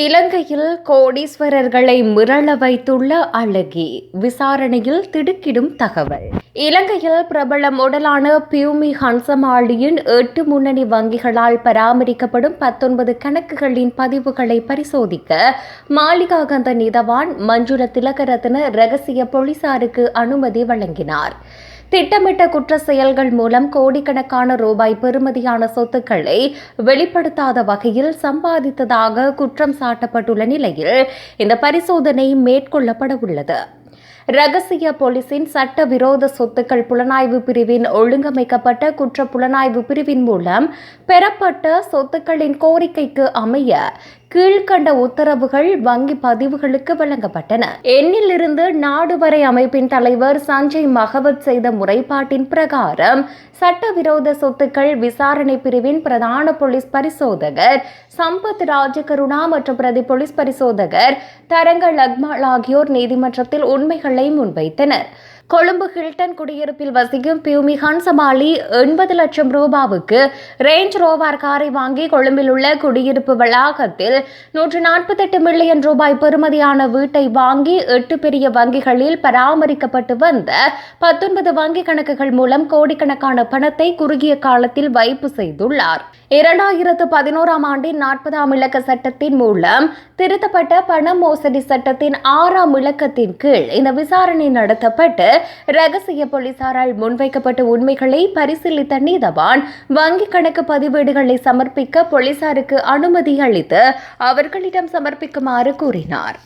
இலங்கையில் கோடீஸ்வரர்களை மிரள வைத்துள்ள அழகி. விசாரணையில் திடுக்கிடும் தகவல். இலங்கையில் பிரபல உடலான பியூமி ஹன்சமாளியின் எட்டு முன்னணி வங்கிகளால் பராமரிக்கப்படும் பத்தொன்பது கணக்குகளின் பதிவுகளை பரிசோதிக்க மாளிகாகந்த நீதவான் மஞ்சுள திலகரத்ன ரகசிய போலீசாருக்கு அனுமதி வழங்கினார். திட்டமிட்ட குற்ற செயல்கள் மூலம் கோடிக்கணக்கான ரூபாய் பெறுமதியான சொத்துக்களை வெளிப்படுத்தாத வகையில் சம்பாதித்ததாக குற்றம் சாட்டப்பட்டுள்ள நிலையில் இந்த பரிசோதனை மேற்கொள்ளப்பட உள்ளது. ரகசிய போலீசின் சட்டவிரோத சொத்துக்கள் புலனாய்வு பிரிவின் ஒழுங்கமைக்கப்பட்ட குற்ற புலனாய்வு பிரிவின் மூலம் பெறப்பட்ட சொத்துக்களின் கோரிக்கைக்கு அமைய கீழ்கண்ட உத்தரவுகள் வங்கி பதிவுகளுக்கு வழங்கப்பட்டன. எண்ணிலிருந்து நாடு வரை அமைப்பின் தலைவர் சஞ்சய் மகவத் செய்த முறைப்பாட்டின் பிரகாரம் சட்டவிரோத சொத்துக்கள் விசாரணை பிரிவின் பிரதான போலீஸ் பரிசோதகர் சம்பத் ராஜகருணா மற்றும் பிரதி போலீஸ் பரிசோதகர் தரங்கள் அக்மால் ஆகியோர் நீதிமன்றத்தில் உண்மைகளை முன்வைத்தனர். கொழும்பு ஹில்டன் குடியிருப்பில் வசிக்கும் பியூமி ஹன்சமாலி எண்பது லட்சம் ரூபாவுக்கு ரேஞ்ச் ரோவார் காரை வாங்கி கொழும்பில் உள்ள குடியிருப்பு வளாகத்தில் நூற்று நாற்பத்தெட்டு மில்லியன் ரூபாய் பெறுமதியான வீட்டை வாங்கி எட்டு பெரிய வங்கிகளில் பராமரிக்கப்பட்டு வந்த பத்தொன்பது வங்கி கணக்குகள் மூலம் கோடிக்கணக்கான பணத்தை குறுகிய காலத்தில் வைப்பு செய்துள்ளார். இரண்டாயிரத்து பதினோராம் ஆண்டின் நாற்பதாம் இலக்க சட்டத்தின் மூலம் திருத்தப்பட்ட பண மோசடி சட்டத்தின் ஆறாம் இலக்கத்தின் கீழ் இந்த விசாரணை நடத்தப்பட்டு ரகசிய போலீசாரால் முன்வைக்கப்பட்ட உண்மைகளை பரிசீலித்த நீதவான் வங்கிக் கணக்கு பதிவேடுகளை சமர்ப்பிக்க போலீசாருக்கு அனுமதி அளித்து அவர்களிடம் சமர்ப்பிக்குமாறு கூறினார்.